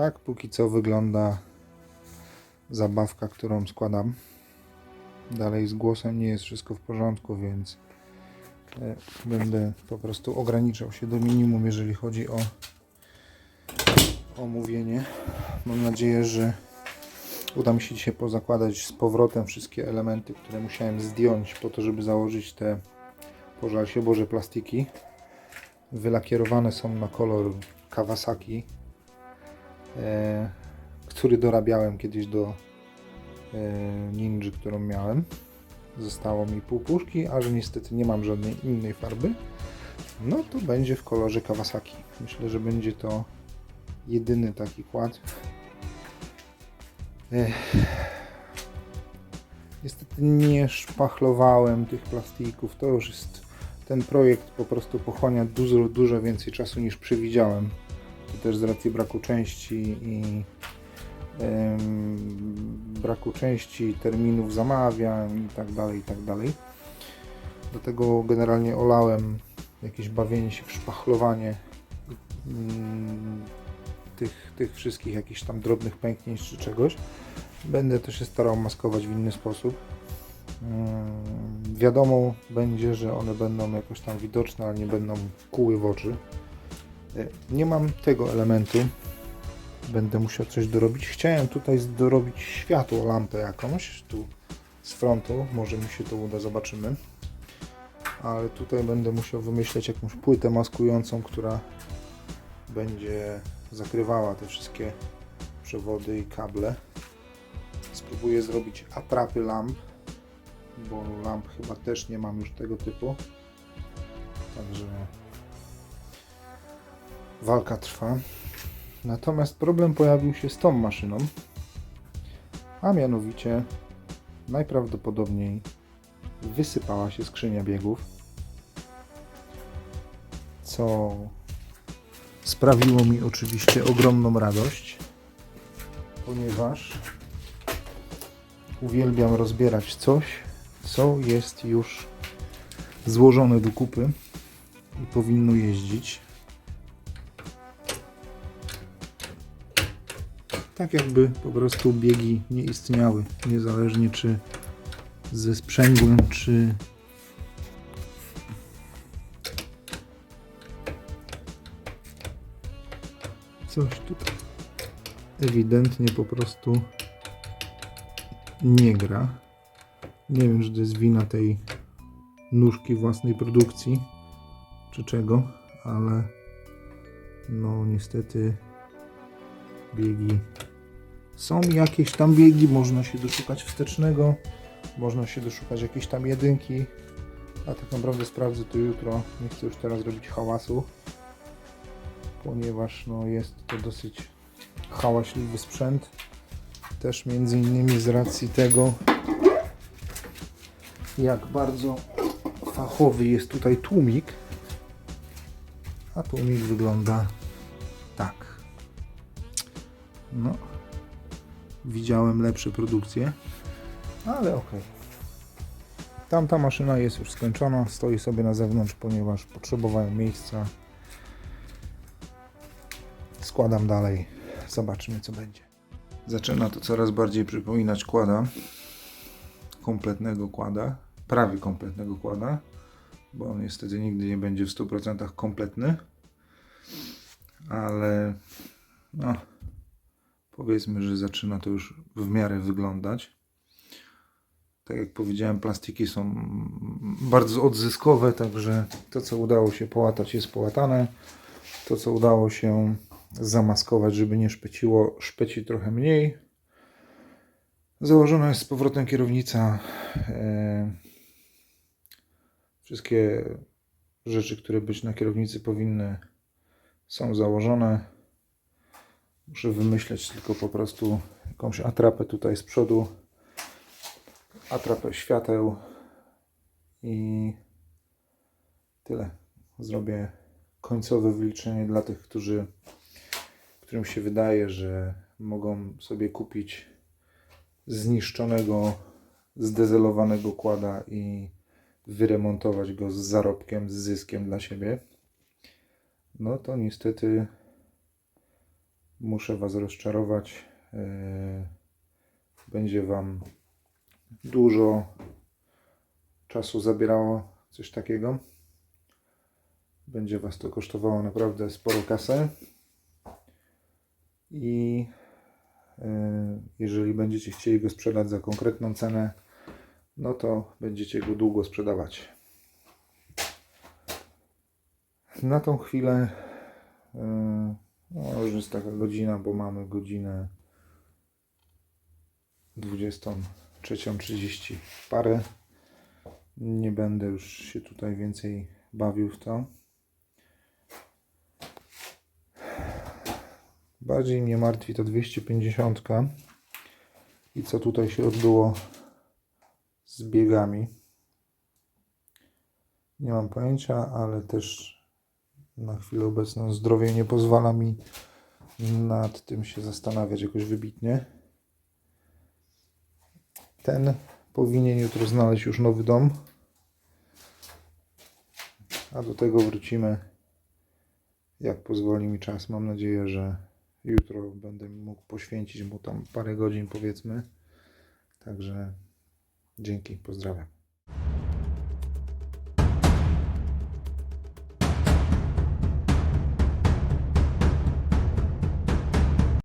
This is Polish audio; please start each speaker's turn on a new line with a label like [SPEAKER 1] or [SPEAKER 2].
[SPEAKER 1] Tak póki co wygląda zabawka, którą składam. Dalej z głosem nie jest wszystko w porządku, więc e, będę po prostu ograniczał się do minimum, jeżeli chodzi o, o mówienie. Mam nadzieję, że uda mi się dzisiaj pozakładać z powrotem wszystkie elementy, które musiałem zdjąć po to, żeby założyć te pożal się Boże plastiki. Wylakierowane są na kolor Kawasaki, który dorabiałem kiedyś do e, Ninja, którą miałem. Zostało mi pół puszki, a że niestety nie mam żadnej innej farby, no to będzie w kolorze Kawasaki. Myślę, że będzie to jedyny taki kład. Niestety nie szpachlowałem tych plastików. To już jest. Ten projekt po prostu pochłania dużo, dużo więcej czasu niż przewidziałem. To też z racji braku części i braku części, terminów zamawiań i tak dalej, i tak dalej. Dlatego generalnie olałem jakieś bawienie się w szpachlowanie mm, tych, tych wszystkich jakichś tam drobnych pęknięć czy czegoś. Będę to się starał maskować w inny sposób. Mm, Wiadomo będzie, że one będą jakoś tam widoczne, ale nie będą kuły w oczy. E, Nie mam tego elementu. Będę musiał coś dorobić. Chciałem tutaj dorobić światło, lampę jakąś tu z frontu. Może mi się to uda, zobaczymy. Ale tutaj będę musiał wymyśleć jakąś płytę maskującą, która będzie zakrywała te wszystkie przewody i kable. Spróbuję zrobić atrapy lamp, bo lamp chyba też nie mam już tego typu. Także walka trwa. Natomiast problem pojawił się z tą maszyną, a mianowicie najprawdopodobniej wysypała się skrzynia biegów, co sprawiło mi oczywiście ogromną radość, ponieważ uwielbiam rozbierać coś, co jest już złożone do kupy i powinno jeździć. Tak jakby po prostu biegi nie istniały, niezależnie czy ze sprzęgłem, czy coś tutaj ewidentnie po prostu nie gra. Nie wiem, czy to jest wina tej nóżki własnej produkcji, czy czego, ale no niestety biegi są jakieś tam biegi, można się doszukać wstecznego, można się doszukać jakiejś tam jedynki, a tak naprawdę sprawdzę to jutro, nie chcę już teraz robić hałasu, ponieważ no jest to dosyć hałaśliwy sprzęt, też między innymi z racji tego, jak bardzo fachowy jest tutaj tłumik, a tłumik wygląda tak. No, widziałem lepsze produkcje, ale okej. Tamta maszyna jest już skończona, stoi sobie na zewnątrz, ponieważ potrzebowałem miejsca. Składam dalej, zobaczymy co będzie. Zaczyna to coraz bardziej przypominać kłada, kompletnego kłada, prawie kompletnego kłada, bo on niestety nigdy nie będzie w 100% kompletny, ale no, powiedzmy, że zaczyna to już w miarę wyglądać. Tak jak powiedziałem, plastiki są bardzo odzyskowe, także to, co udało się połatać, jest połatane. To, co udało się zamaskować, żeby nie szpeciło, szpeci trochę mniej. Założona jest z powrotem kierownica. E, wszystkie rzeczy, które być na kierownicy powinny, są założone. Muszę wymyśleć tylko po prostu jakąś atrapę tutaj z przodu, atrapę świateł i tyle. Zrobię końcowe wyliczenie dla tych, którzy, którym się wydaje, że mogą sobie kupić zniszczonego, zdezelowanego kłada i wyremontować go z zarobkiem, z zyskiem dla siebie. No to niestety muszę Was rozczarować. Yy, Będzie Wam dużo czasu zabierało coś takiego. Będzie Was to kosztowało naprawdę sporo kasy. I yy, jeżeli będziecie chcieli go sprzedać za konkretną cenę, no to będziecie go długo sprzedawać. Na tą chwilę no, już jest taka godzina, bo mamy godzinę 23.30 parę. Nie będę już się tutaj więcej bawił w to. Bardziej mnie martwi ta 250 i co tutaj się odbyło z biegami. Nie mam pojęcia, ale też na chwilę obecną zdrowie nie pozwala mi nad tym się zastanawiać jakoś wybitnie. Ten powinien jutro znaleźć już nowy dom. A do tego wrócimy jak pozwoli mi czas. Mam nadzieję, że jutro będę mógł poświęcić mu tam parę godzin powiedzmy. Także dzięki, pozdrawiam.